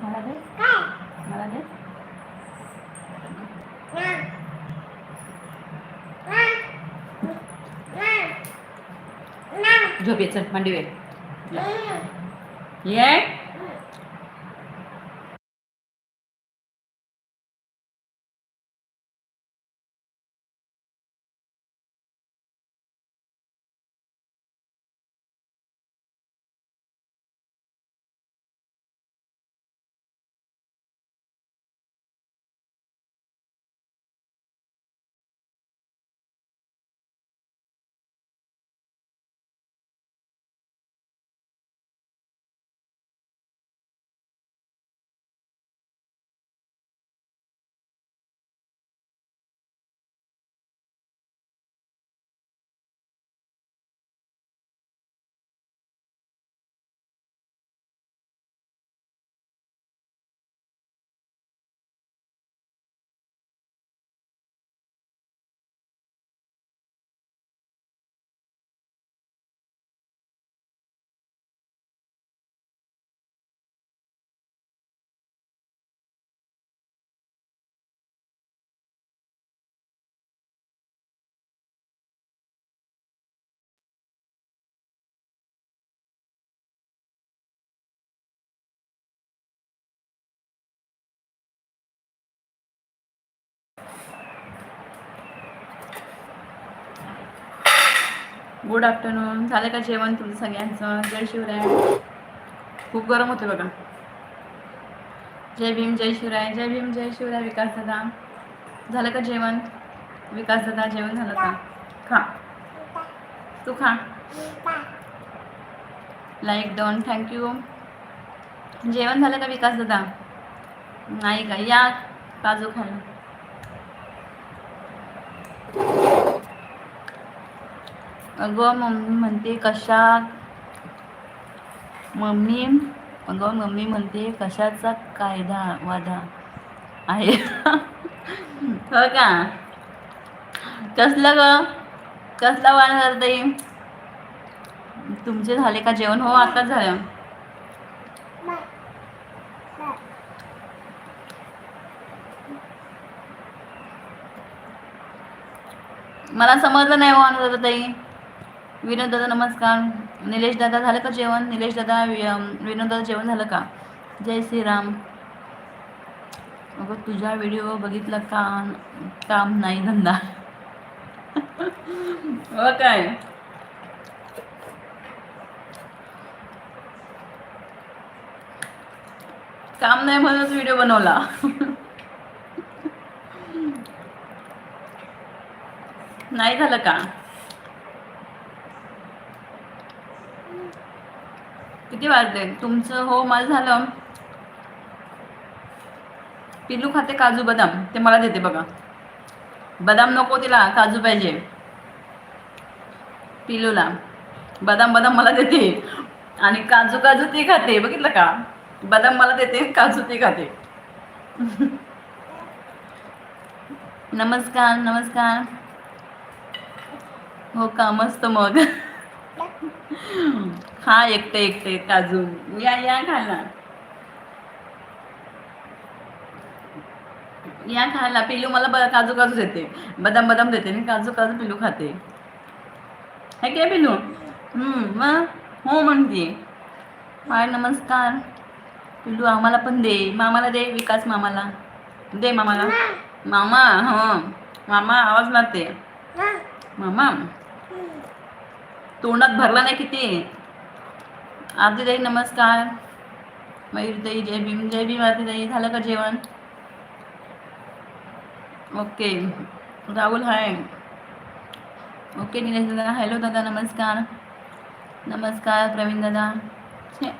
मला दे. मला दे. झोप चल मांडी वेळ ये. Good afternoon. झालं का जेवण तुमचं सगळ्यांचं? जय शिवराय. खूप गरम होतं बघा. जय भीम जय शिवराय. जय भीम जय शिवराय विकास दादा. झालं का जेवण? विकास दादा जेवण झालं का? खा. तू खा. लाईक डन थँक्यू जेवण झालं का विकास दादा? नाही का? या काजू खायला. अगं मम्मी म्हणते कशा मम्मी अगं मम्मी म्हणते कशाचा कायदा वादा आहे? हो का? कसलं ग? कसला वाद करते तुमचे झाले का जेवण? हो आताच झालं. मला समजलं नाही हो अनुदादा ताई. विनोद दादा नमस्कार. निलेश दादा झालं का जेवण? निलेश दादा विनोद दादा जेवण झालं का? जय श्रीराम. अगं तुझा व्हिडिओ बघितला का? काम नाही धंदा. हो काय? काम नाही म्हणूनच व्हिडिओ बनवला. नाही झालं का? किती वाजले? तुमचं हो माझं झालं. पिल्लू खाते काजू बदाम. ते मला देते बघा. बदाम नको तिला काजू पाहिजे. पिल्लूला. बदाम बदाम मला देते. आणि काजू काजू ती खाते. बघितलं का? बदाम मला देते काजू ती खाते. नमस्कार नमस्कार. हो का? मस्त मग. खा एकटे एकटे काजू या या खायला या खायला. पिलू मला काजू काजू देते. बदाम बदाम देते आणि काजू काजू पिलू खाते. है काय पिलू हम्म, मग हो म्हणते. हाय नमस्कार. पिलू आम्हाला पण दे. मामाला दे विकास मामाला. दे मामाला. मामा. हो. मामा आवाज मारते. मामा. तोंडात भरला नाही किती? आरती ताई नमस्कार. मयूर ताई जय भीम जय भीम आरती झालं का जेवण? Okay. Rahul hi. Okay Nilesh दादा. हॅलो दादा नमस्कार. नमस्कार प्रवीण दादा. छे.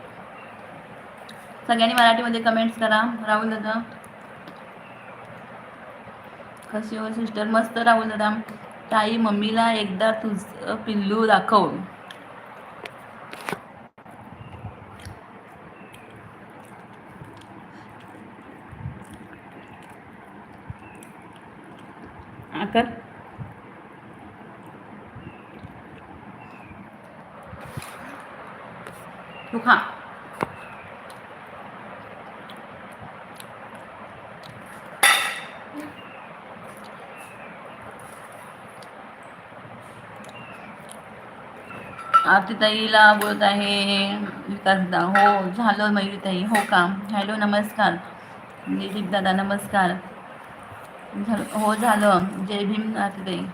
सगळ्यांनी मराठीमध्ये कमेंट्स करा राहुल दादा. कशी हो सिस्टर मस्त राहुल दादा. ताई मम्मीला एकदा तुझं पिल्लू दाखव आकर तू खा आरतीताईला बोलत आहे. विकासदा हो झालं मयुरीताई हो का? हॅलो नमस्कार. दादा नमस्कार. झालं हो झालं. जय भीम आरतीताई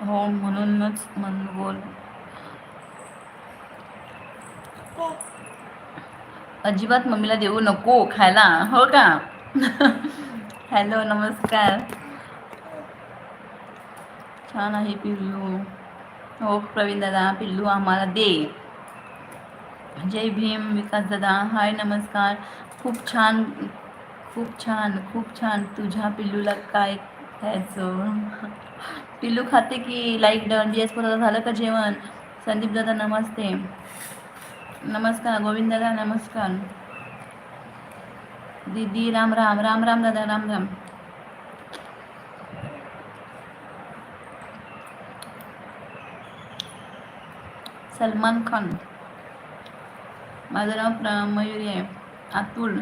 हो म्हणूनच मन बोल. अजिबात मम्मीला देऊ नको खायला. हो का? हॅलो नमस्कार. छान आहे पिल्लू. हो प्रवीण दादा पिल्लू आम्हाला दे. जय भीम विकास दादा हाय नमस्कार. खूप छान खूप छान खूप छान. तुझ्या पिल्लूला काय खायचं? पिल्लू खाते की लाईक डन डी एस झालं का जेवण? संदीप दादा नमस्ते. नमस्कार गोविंद दादा नमस्कार. दीदी राम राम राम राम दादा राम राम. सलमान खान. माझं नाव प्र मयुरी आहे. अतुल.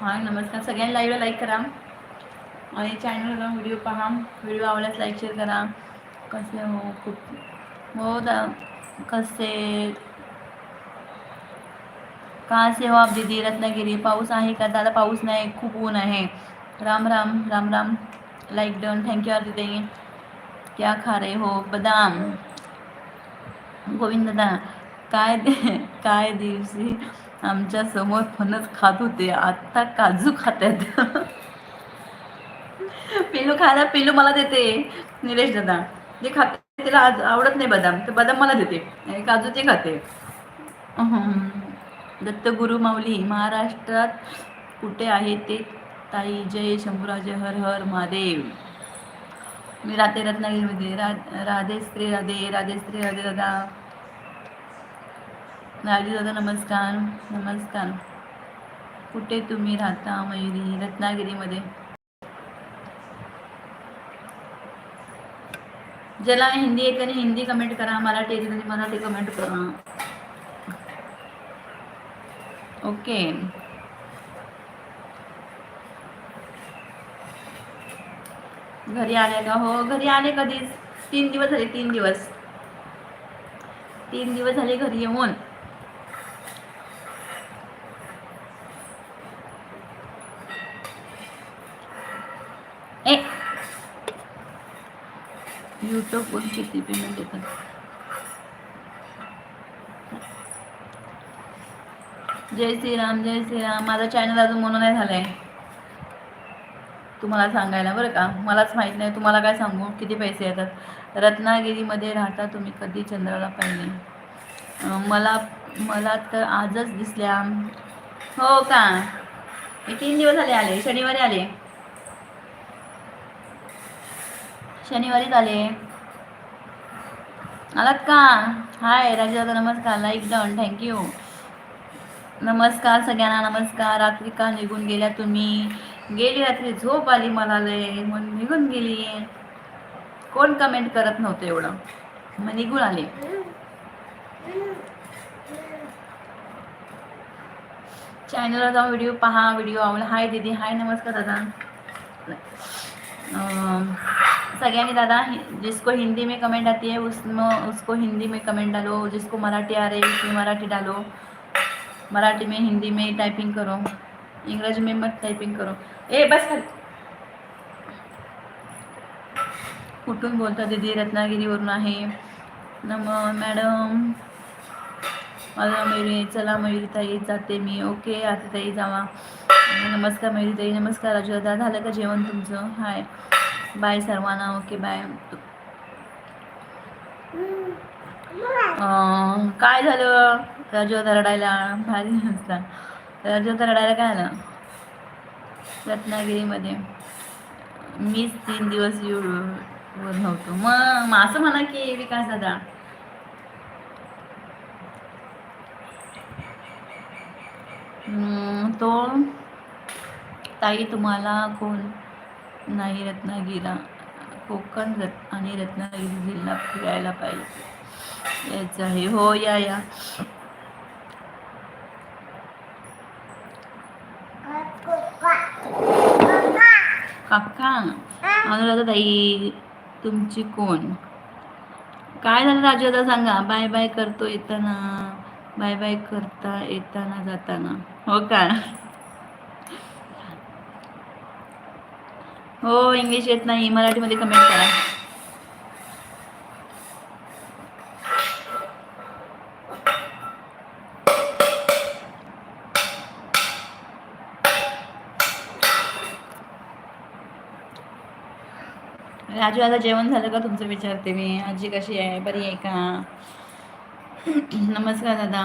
हां नमस्कार. सगळ्यांनी लाईव्हला लाईक करा. आणि चॅनलला व्हिडिओ पहा. व्हिडिओ आवडल्यास लाईक शेअर करा. कसे हो? खूप हो दा कसे? का से हो आप दीदी? रत्नागिरी. पाऊस आहे का? दादा पाऊस नाही. खूप ऊन आहे. Ram Ram Ram Ram. Like done thank you R दीदी क्या खा रहे हो? बदाम. गोविंद दादा काय दे काय दिवशी आमच्यासमोर फणस खात होते आता काजू खात आहेत. पिलू खायला पिलू मला देते निलेश दादा. जे खाते तिला आज आवडत नाही बदाम तर बदाम मला देते आणि काजू ते खाते दत्तगुरु माऊली महाराष्ट्रात कुठे आहे ते? ताई जय शंभूराजे हर हर महादेव. मी राहते रत्नागिरीमध्ये रा राधे श्री राधे राधे श्री राधे दादा. राजू दादा नमस्कार नमस्कार. कुठे तुम्ही राहता मयुरी रत्नागिरीमध्ये. ज्याला हिंदी येते आणि हिंदी कमेंट करा मराठी येते आणि मराठी कमेंट करा. ओके. घरी आले का? हो घरी आले कधीच. तीन दिवस झाले तीन दिवस. तीन दिवस झाले घरी येऊन. ए! यूट्यूबवर किती पेमेंट येतात? जय श्रीराम जय श्रीराम. माझा चॅनल अजून म्हणून नाही झालाय. तुम्हाला सांगायला बरं का? मलाच माहीत नाही. तुम्हाला काय सांगू? किती पैसे येतात? रत्नागिरीमध्ये राहता तुम्ही कधी चंद्राला पाहिले? मला मला तर आजच दिसल्या. हो का? तीन दिवस आले आले. शनिवारी आले. शनिवारीच आले. आलात का? हाय राजा नमस्कार. Like done. Thank you. नमस्कार सगळ्यांना. नमस्कार. रात्री का निघून गेल्या तुम्ही. गेली रात्री झोप आली मला लय म्हणून निघून गेली. कोण कमेंट करत नव्हतं एवढं? मग निघून आले. चॅनलला जाऊन व्हिडिओ पहा व्हिडिओ आवडला. हाय दीदी हाय नमस्कार दादा. सगळ्यांनी दादा जिसको हिंदी में कमेंट आती है उसमें उसको हिंदी में कमेंट डालो. जिसको मराठी आ रही है उसमें मराठी डालो. मराठी में हिंदी में टाइपिंग करो. इंग्रजी में मत टाइपिंग करो। ए बस कुठून बोलता दीदी रत्नागिरीवरून आहे. नम मॅडम. मला मयुरी चला मयुरी ताई जाते मी. ओके आता ताई जावा. नमस्कार मयुरी ताई नमस्कार राजू दादा झालं का जेवण तुमचं? हाय. बाय सर्वांना. Okay bye. काय झालं? राजू दादा रडायला भारी नसता राजू दादा रडायला काय आलं? रत्नागिरीमध्ये. मीच तीन दिवस येऊ वर नव्हतो. मग असं म्हणा की विकास दादा. तो ताई तुम्हाला कोण? नाही रत्नागिरा. कोकण रत् आणि रत्नागिरी जिल्हा फिरायला पाहिजे. यायचं आहे. हो या या. काका अनुराधा ताई तुमची कोण? काय झालं राजू दादा सांगा. बाय बाय करतो येताना. बाय बाय करता येताना जाताना. हो का? हो इंग्लिश येत नाही. मराठीमध्ये कमेंट करा. आजी आता जेवण झालं का तुमचं? विचारते मी. आजी कशी आहे? बरी आहे का? नमस्कार दादा.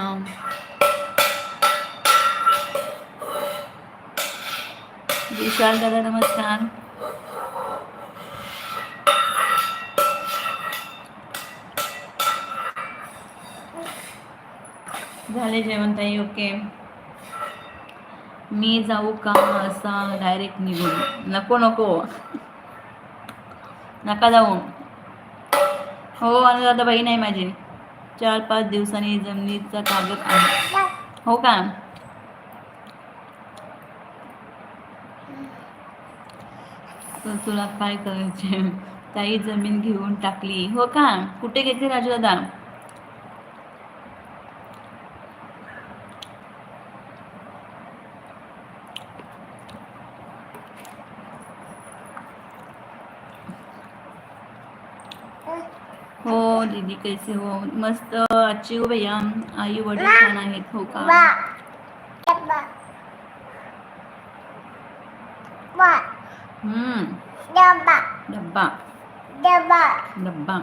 विशाल दादा नमस्कार. झाले जेवण ताई? ओके. मी जाऊ का? असा डायरेक्ट निघून. नको नको. नका जाऊ हो अनुराधा बहीण आहे माझी. चार पाच दिवसांनी जमिनीचा कागद आहे. हो का? तुला काय करायचे ताई जमीन घेऊन टाकली. हो का? कुठे घेतली राजू दादा हो दीदी कैसे हो? मस्त अच्छी हो भैया? आई वडील छान आहेत हो का? हम्म. डब्बा. डब्बा.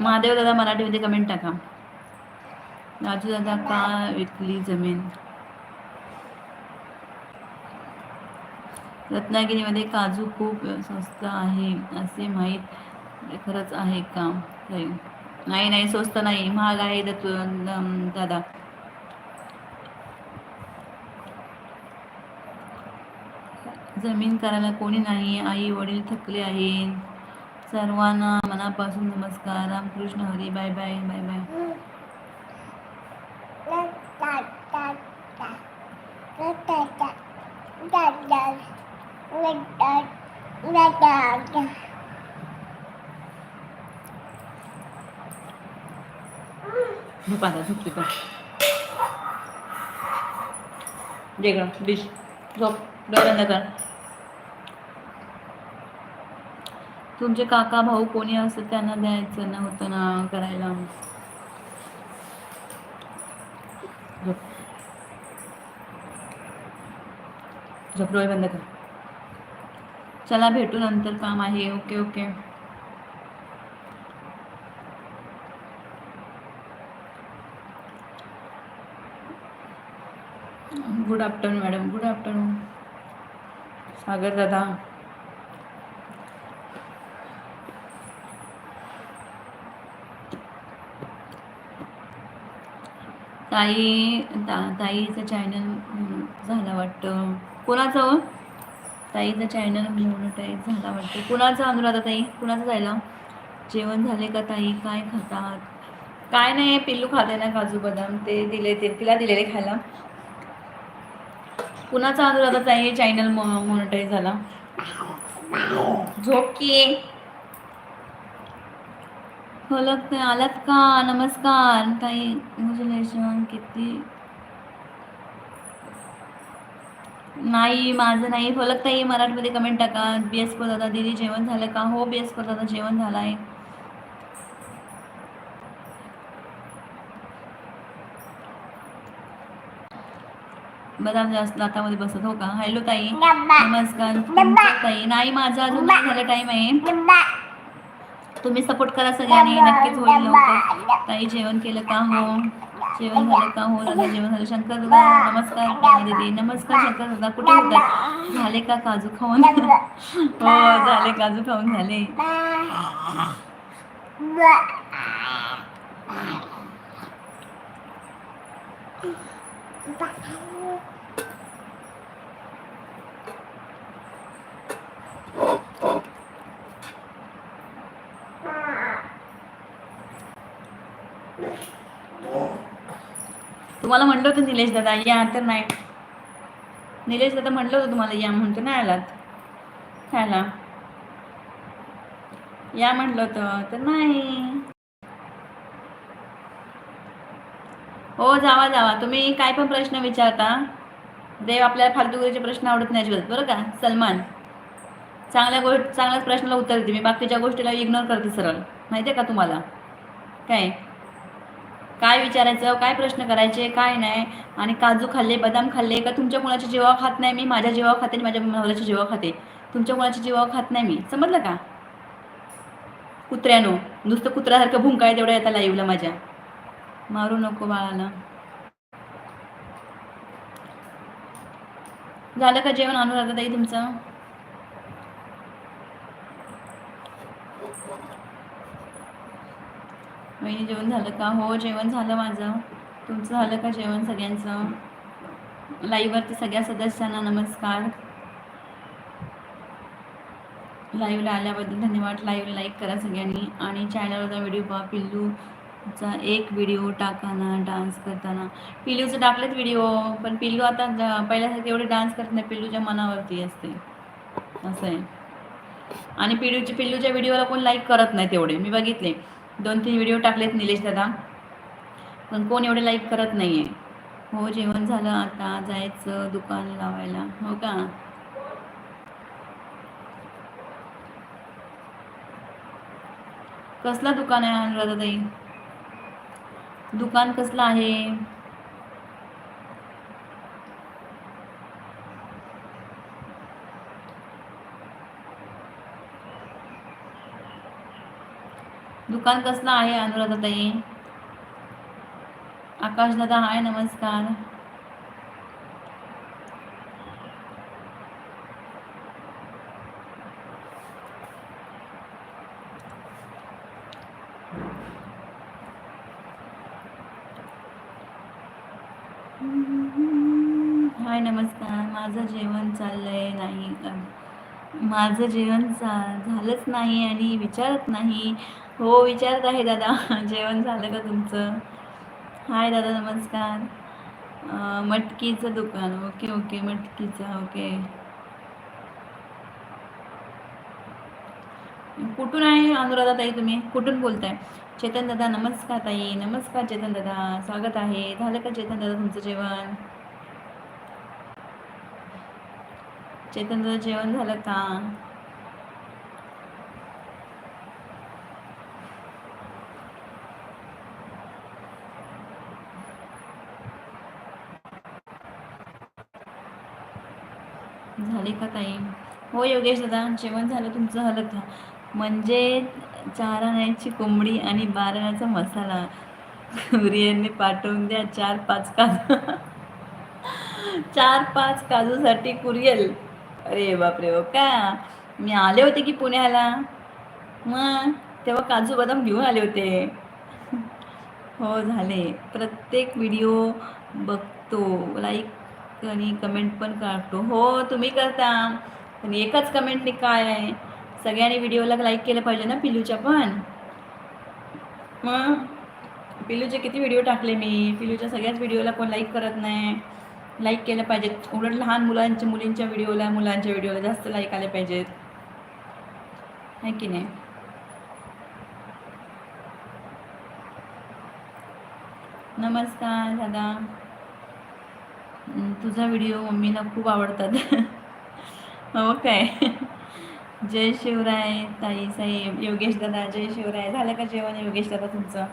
महादेव दादा मराठीमध्ये कमेंट टाका. राजू दादा का विकली जमीन? रत्नागिरीमध्ये काजू खूप स्वस्त आहे असे माहीत खरंच आहे का? नाही. नाही स्वस्त नाही. महाग आहे दादा. जमीन करायला कोणी नाही. आई वडील थकले आहेत. सर्वांना मनापासून नमस्कार. Ramkrishna Hari bye bye bye bye. झोप आता झोपली पण दे गं डिश झोप डोळे बंद कर. तुमचे काका भाऊ कोणी असतं त्यांना द्यायचं ना होतं ना करायला. झोप. झोप डोळे बंद कर. चला भेटू नंतर. काम आहे. Okay okay. Good afternoon madam good afternoon Sagar दादा ताई ता ताईचं चॅनल झालं वाटतं. कोणाचं हो? ताईचं चॅनल टाईप झाला वाटतं. कुणाचं अनुराधा ताई? कुणाचं जायला? जेवण झाले का ताई? काय खातात? काय नाही पिल्लू खाते ना काजू बदाम. ते दिले ते तिला दिलेले खायला. कुणाचा अनुराधा ताई चॅनल मोनटाईज झाला. झोके की. फलक आलात का? नमस्कार. ताई कॉन्ग्रॅच्युलेशन किती? नाही माझं नाही. फलक ताई मराठीमध्ये कमेंट टाका. बी एस दादा दिदी जेवण झालं का? हो बी एस दादा जेवण झालं आहे. बदाम जास्त दातामध्ये बसत हो का? हॅलो ताई. नमस्कार. ताई. नाही माझा अजून झाला टाइम आहे. तुम्ही सपोर्ट करा सगळ्यांनी. नक्कीच होईल लवकर. ताई जेवण केलं का हो? जेवण झालं का हो? दादा जेवण झालं. शंकर दादा नमस्कार. दीदी. नमस्कार शंकर दादा. कुठे होता? झाले का काजू खाऊन? हो झाले काजू खाऊन झाले. Bye. तुम्हाला म्हणलं होतं निलेश दादा या तर नाही. निलेश दादा म्हटलं होतं तुम्हाला या म्हणतो नाही आलात खायला या म्हटलं होतं तर नाही. हो जावा जावा. तुम्ही काय पण प्रश्न विचारता देव आपल्याला फालतूगिरीचे प्रश्न आवडत नाही अजिबात बरं का? सलमान. चांगल्या गोष्ट चांगल्याच प्रश्नाला उत्तर देते. मी बाकीच्या गोष्टीला इग्नोर करते सरळ. माहिती आहे का तुम्हाला? काय? काय विचारायचं काय प्रश्न करायचे काय नाही. आणि काजू खाल्ले बदाम खाल्ले का तुमच्या कोणाच्या जेवा खात नाही मी माझ्या जीवा खाते आणि माझ्या मुलाच्या जीवा खाते. तुमच्या कोणाच्या जेवा खात नाही मी. समजलं का? कुत्र्यानो नुसतं कुत्र्यासारखं भुंकाय तेवढ्या येतात लाईव्हला माझ्या. मारू नको बाळाला. झालं का जेवण अनुराधा ताई तुमचं? वहिनी जेवण झालं का? हो जेवण झालं माझं. तुमचं झालं का जेवण सगळ्यांचं? लाईव्हवरती सगळ्या सदस्यांना नमस्कार. लाईव्हला आल्याबद्दल धन्यवाद. लाईव्ह लाईक करा सगळ्यांनी. आणि चॅनलवरचा व्हिडिओ पहा पिल्लूचा एक व्हिडिओ टाकाना डान्स करताना. पिल्लूचं टाकलेत व्हिडिओ पण पिल्लू आता पहिल्यासाठी पहिल्यासारखे एवढे डान्स करत नाही पिल्लूच्या मनावरती असते. असं आहे. आणि पिल्लूच्या पिल्लूच्या व्हिडिओला कोण लाईक करत नाही तेवढे. मी बघितले. दोन तीन व्हिडिओ टाकलेत निलेश दादा. पण कोण एवढे लाईक करत नाही आहे हो जेवण झालं आता. जायचं दुकान लावायला. हो का? कसला दुकान आहे अनुराधाताई? दुकान कसलं आहे? दुकान कसलं आहे अनुराधाताई? आकाश दादा हाय नमस्कार. हाय नमस्कार. माझं जेवण चाललंय. नाही माझं जेवण चा झालंच नाही आणि विचारत नाही. हो विचारत आहे दादा. जेवण झालं का तुमचं? हाय दादा नमस्कार. मटकीचं दुकान. ओके ओके मटकीचं ओके. कुठून आहे अनुराधा ताई तुम्ही? कुठून बोलताय? चेतन दादा नमस्कार ताई. नमस्कार चेतन दादा. स्वागत आहे. झालं का चेतन दादा तुमचं जेवण? चेतन दादा जेवण झालं का? का ताई? हो योगेश दादा जेवण झालं तुमचं झालं का? म्हणजे चार आण्याची कोंबडी आणि बारण्याचा मसाला. कुरिअरने पाठवून द्या चार पाच काजू. चार पाच काजूसाठी कुरियल. अरे बापरे हो का? मी आले होते की पुण्याला? मग तेव्हा काजू बदाम घेऊन आले होते. हो झाले. प्रत्येक व्हिडिओ बघतो. लाईक आणि कमेंट पण काढतो. हो तुम्ही करता. पण एकच कमेंटने काय आहे? सगळ्यांनी व्हिडिओला लाईक केलं पाहिजे ना पिलूच्या पण? मग? पिलूचे किती व्हिडिओ टाकले मी? पिलूच्या सगळ्याच व्हिडिओला कोण लाईक करत नाही? लाईक केलं पाहिजे. उलट लहान मुलांच्या मुलींच्या व्हिडिओला मुलांच्या व्हिडिओला जास्त लाईक आले पाहिजेत. आहे की नाही? नमस्कार दादा. तुझा व्हिडिओ मम्मीला खूप आवडतात. हो काय? जय शिवराय ताई साहेब योगेश दादा जय शिवराय. झालं का जेवण योगेश दादा तुमचं?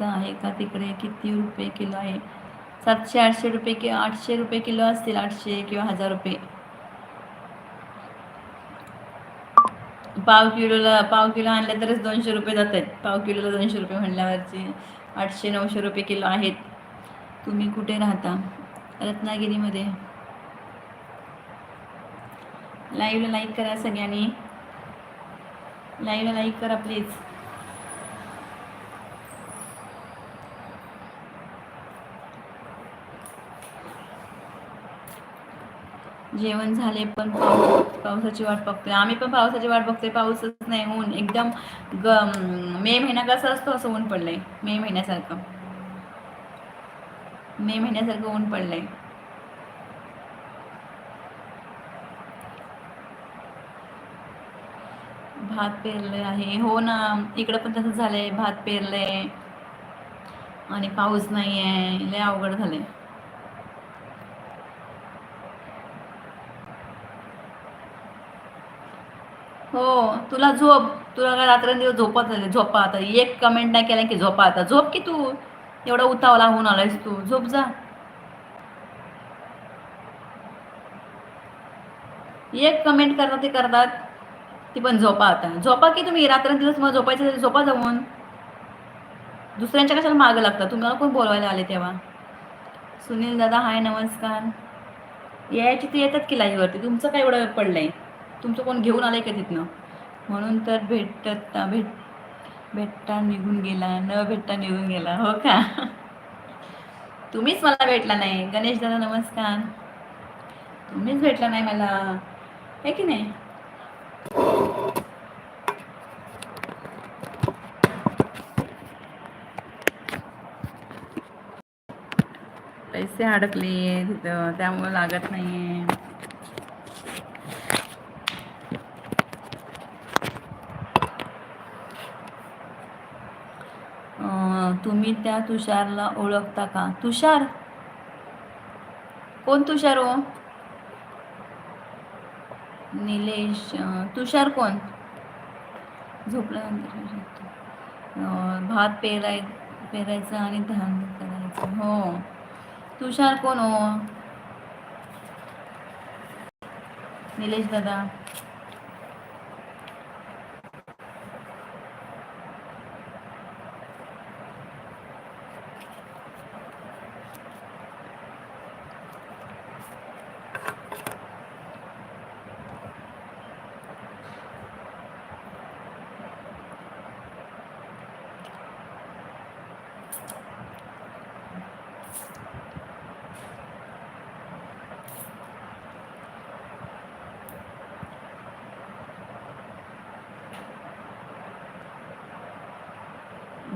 आहे का तिकडे? किती रुपये किलो आहे? सातशे आठशे रुपये किंवा आठशे रुपये किलो असतील आठशे किंवा हजार रुपये. पाव किलोला पाव किलो आणलं तरच दोनशे रुपये जात आहेत पाव किलोला दोनशे रुपये म्हणल्यावरचे आठशे नऊशे रुपये किलो आहेत. तुम्ही कुठे राहता? रत्नागिरीमध्ये. लाईव्हला लाईक करा सगळ्यांनी. लाईव्हला लाईक करा प्लीज जेवण झाले पण पावसाची वाट बघतोय. आम्ही पण पावसाची वाट बघतोय. पाऊसच नाही ऊन एकदम ग मे महिना कसा असतो असं ऊन पडलंय. मे महिन्यासारखं. मे महिन्यासारखं ऊन पडलंय. भात पेरले आहे. हो ना इकडं पण तसंच झालंय. भात पेरलंय. आणि पाऊस नाही आहे लय अवघड झालंय. हो तुला झोप. तुला काय रात्रंदिवस झोपत झाले झोपा आता. एक कमेंट नाही केला की झोपा आता. झोप की तू? एवढा उतावला होऊन आलायस तू. झोप जा. एक कमेंट करतात ते करतात ती पण झोपा आता. झोपा की तुम्ही? रात्रंदिवस मग झोपायचं झोपा जाऊन. दुसऱ्यांच्या कशाला मागं लागतात तुम्हाला कोण बोलवायला आले तेव्हा? सुनील दादा हाय नमस्कार. यायची ते येतात की लाईव्हवरती तुमचं काय एवढं पडलंय? तुमचं कोण घेऊन आलंय का तिथनं? म्हणून तर भेटत भेट भेटता निघून गेला न भेटता निघून गेला हो का? तुम्हीच मला भेटला नाही. गणेश दादा नमस्कार. तुम्हीच भेटला नाही मला. आहे की नाही? पैसे अडकले तिथं त्यामुळे लागत नाहीये. तुम्ही त्या तुषारला ओळखता का? तुषार? कोण तुषार हो? निलेश तुषार कोण? झोपल्यानंतर भात पेराय पेरायचं आणि धान करायचं. हो. तुषार कोण हो? निलेश दादा.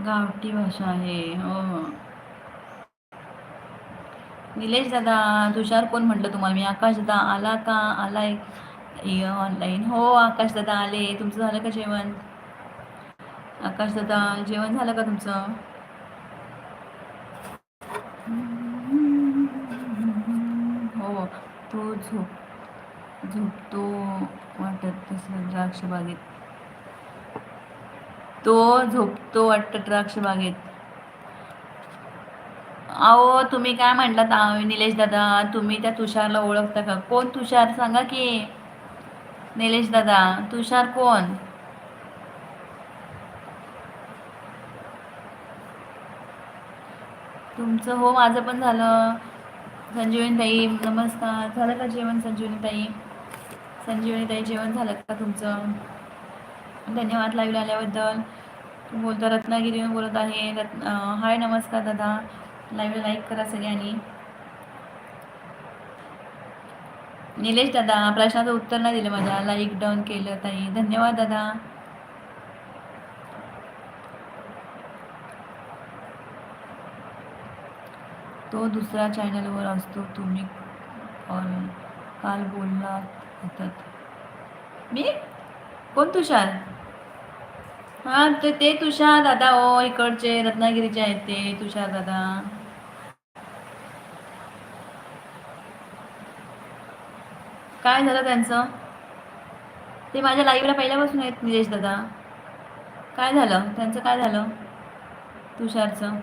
गावठी भाषा आहे हो. निलेश दादा तुषार कोण म्हटलं तुम्हाला? मी आकाश दादा आला का? आलाय. ऑनलाईन हो आकाश दादा आले. तुमचं झालं का जेवण? आकाश दादा जेवण झालं का तुमचं? हो तो झोप झोपतो वाटत तसं द्राक्ष बागेत. तो झोपतो वाटतं द्राक्ष बागेत अहो तुम्ही काय म्हटलात निलेश दादा? तुम्ही त्या तुषारला ओळखता का? कोण तुषार? सांगा की. निलेश दादा तुषार कोण? तुमचं हो माझं पण झालं. संजीवनी ताई नमस्कार. झालं का जेवण संजीवनी ताई संजीवनी ताई जेवण झालं का तुमचं? धन्यवाद लाईव्ह आल्याबद्दल. बोलतो बोलता रत्नागिरीहून बोलत आहे. रत्न हाय नमस्कार दादा. लाईव्ह लाईक करा सगळ्यांनी. निलेश दादा प्रश्नाचं उत्तर नाही दिलं माझ्या. लाईक डाऊन केलं ताई. धन्यवाद दादा. तो दुसऱ्या चॅनलवर असतो. तुम्ही कॉल काल बोलणार होतात मी? कोण तुषार? हां ते ते तुषार दादा ओ इकडचे रत्नागिरीचे आहेत ते तुषार दादा. काय झालं त्यांचं? ते माझ्या लाईव्हला पहिल्यापासून आहेत निलेश दादा. काय झालं? त्यांचं काय झालं? तुषारचं.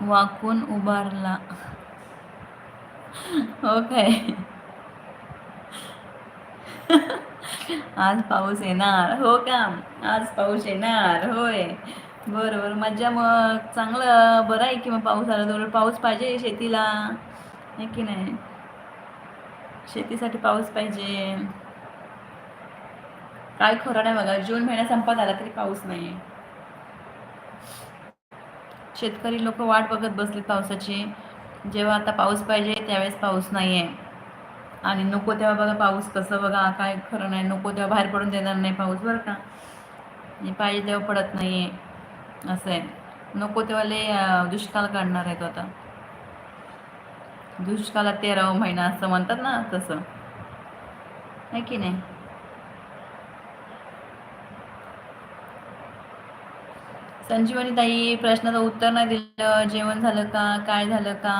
वाकून उभारला. हो काय आज पाऊस येणार. हो का? आज पाऊस येणार. होय. बरोबर. मज्जा मग. चांगलं. बरं आहे की मग पाऊस आला तर पाऊस पाहिजे शेतीला. आहे की नाही? शेतीसाठी पाऊस पाहिजे. काय खरं नाही बघा. जून महिना संपत आला तरी पाऊस नाही. आहे शेतकरी लोक वाट बघत बसले पावसाची. जेव्हा आता पाऊस पाहिजे त्यावेळेस पाऊस नाही आहे आणि नको तेव्हा बघा पाऊस कसं बघा काय खरं नाही. नको तेव्हा बाहेर पडून देणार नाही पाऊस बरं का. पाहिजे तेव्हा पडत नाही आहे असं आहे. नको तेव्हा लय दुष्काळ काढणार आहे तो आता. दुष्काळात तेरावा महिना असं म्हणतात ना तसं. आहे की नाही? संजीवनी ताई प्रश्नाचं उत्तर नाही दिलं. जेवण झालं का? काय झालं का?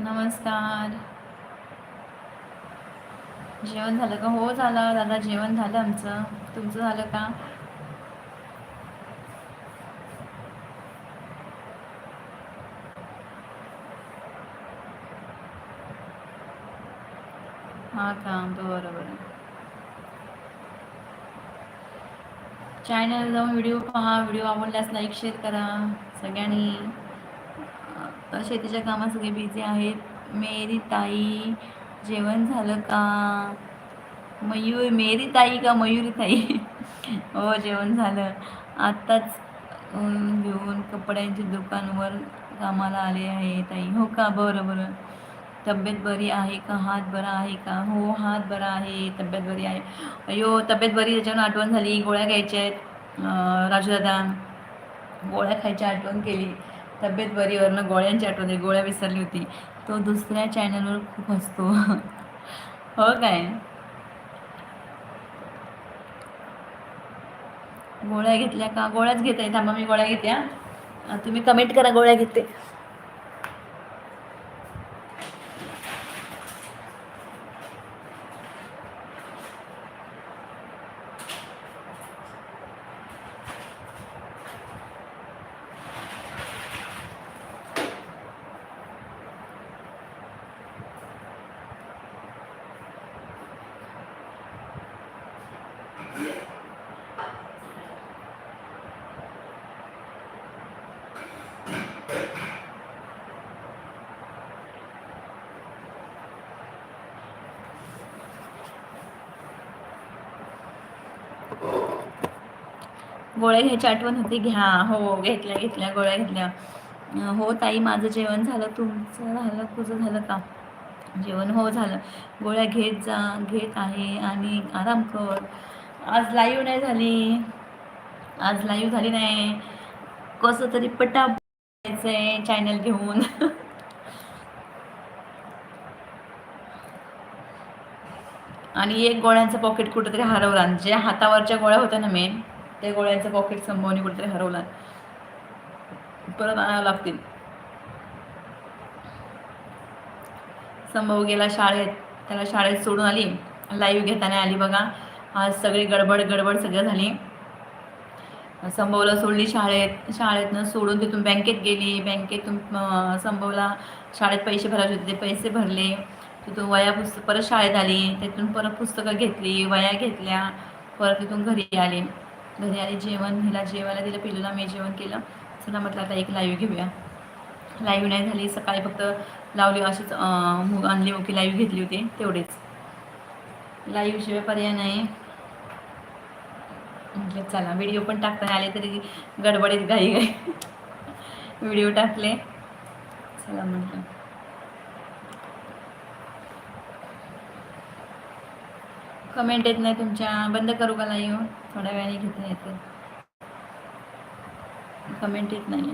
नमस्कार. जेवण झालं का? हो झालं. दादा जेवण झालं आमचं. तुमचं झालं का? हा काम बरोबर. बरं चॅनल जाऊन व्हिडिओ पहा व्हिडिओ आवडल्यास लाईक शेअर करा. सगळ्यांनी शेतीच्या कामात सगळे बिझी आहेत. मेरी ताई जेवण झालं का? मयूर मेरी ताई का मयुरी ताई? हो जेवण झालं. आत्ताच घेऊन कपड्यांच्या दुकानवर कामाला आले आहे ताई. हो का? बरं बरं. तब्येत बरी आहे का? हात बरा आहे का? हो हात बरा आहे तब्येत बरी आहे. अयो तब्येत बरी त्याच्यावर आठवण झाली. गोळ्या घ्यायच्या आहेत राजूदादा. गोळ्या खायची आठवण केली. तब्येत बरीवरनं गोळ्यांची आठवण आहे गोळ्या विसरली होती. तो दुसऱ्या चॅनलवर खूप हसतो. हो काय? गोळ्या घेतल्या का? गोळ्याच घेते थांबा मी गोळ्या घेते तुम्ही कमेंट करा गोळ्या घेते. गोळ्या घ्यायची आठवण होती. घ्या हो घेतल्या घेतल्या गोळ्या घेतल्या. हो ताई माझं जेवण झालं. तुमचं झालं तुझं झालं का? जेवण हो झालं. गोळ्या घेत जा घेत आहे आणि आराम कर. आज लाईव्ह नाही झाली. आज लाईव्ह झाली नाही. कसं तरी पटा आहे चॅनल घेऊन. आणि एक गोळ्यांचं पॉकेट कुठेतरी हरवला जे ज्या हातावरच्या गोळ्या होत्या ना मेन त्या गोळ्यांचं पॉकेट संभवने कुठेतरी हरवला. परत आणावं लागतील. संभव गेला शाळेत. त्याला शाळेत सोडून आली. लाईव्ह घेताना आली बघा. आज सगळी गडबड गडबड सगळं झाली. संभवला सोडली शाळेत. शाळेतनं सोडून तिथून बँकेत गेली. बँकेतून संभवला शाळेत पैसे भरायचे होते. ते पैसे भरले. तिथून वया पुस्तक परत शाळेत आली. तिथून परत पुस्तकं घेतली. वया घेतल्या. परत तिथून घरी आले. घरी आले जेवण हिला जेवायला दिलं पिलूला मी जेवण केलं. चला म्हटलं आता एक लाईव्ह घेऊया. लाईव्ह नाही झाली सकाळी फक्त लावली अशीच मु- आणली मुकी लाईव्ह घेतली होती तेवढेच. लाईव्ह शिवाय पर्याय नाही. म्हटलं चला व्हिडिओ पण टाकता आले तरी गडबडीत घाई घाई व्हिडिओ टाकले. चला म्हटलं. कमेंट येत नाही तुमच्या. बंद करू का लाईव्ह थोड्या वेळाने घेता येते. कमेंट येत नाही